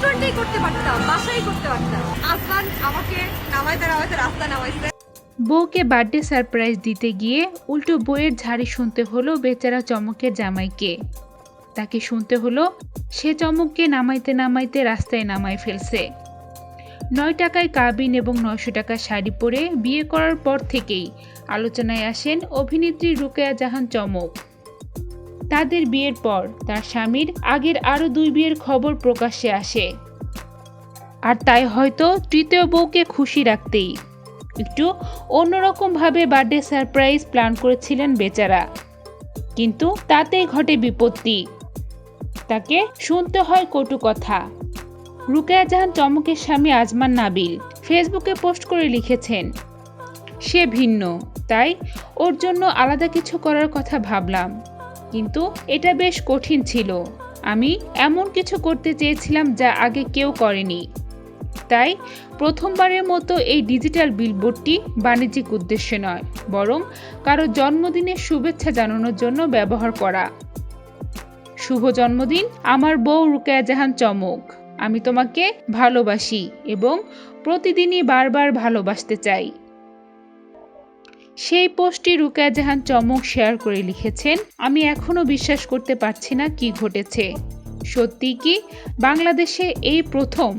রেস্টুরেন্টেই করতে পারতাম, বাসায় করতে পারতাম। আসমান আমাকে নামাইতে নামাইতে রাস্তা নামাইছে। বউকে বার্থডে সারপ্রাইজ দিতে গিয়ে উল্টো বইয়ের ঝাড়ি শুনতে হলো বেচারা চমকের জামাইকে। তাকে শুনতে হলো সে চমককে নামাইতে নামাইতে রাস্তায় নামাই ফেলছে। নয় টাকায় কাবিন এবং নয়শো টাকা শাড়ি পরে বিয়ে করার পর থেকেই আলোচনায় আসেন অভিনেত্রী রুকেয়া জাহান চমক। তাদের বিয়ের পর তার স্বামীর আগের আরও দুই বিয়ের খবর প্রকাশ্যে আসে। আর তাই হয়তো তৃতীয় বউকে খুশি রাখতেই। একটু অন্যরকমভাবে বার্থডে সারপ্রাইজ প্ল্যান করেছিলেন বেচারা। কিন্তু তাতেই ঘটে বিপত্তি। তাকে শুনতে হয় কটু কথা। রুকেয়া জাহান চমকের স্বামী আজমান নাবিল ফেসবুকে পোস্ট করে লিখেছেন, সে ভিন্ন, তাই ওর জন্য আলাদা কিছু করার কথা ভাবলাম। কিন্তু এটা বেশ কঠিন ছিল। আমি এমন কিছু করতে চেয়েছিলাম যা আগে কেউ করেনি। তাই প্রথমবারের মতো এই ডিজিটাল বিলবোর্ডটি বাণিজ্যিক উদ্দেশ্যে নয়, বরং কারও জন্মদিনের শুভেচ্ছা জানানোর জন্য ব্যবহার করা। শুভ জন্মদিন, আমার বউ রুকেয়া জাহান চমক। আমি তোমাকে ভালোবাসি এবং প্রতিদিনই বারবার ভালোবাসতে চাই। সেই পোস্টটি রুকায় জাহান চমক শেয়ার করে লিখেছেন, আমি এখনও বিশ্বাস করতে পারছি না কি ঘটেছে। সত্যি কি? বাংলাদেশে এই প্রথম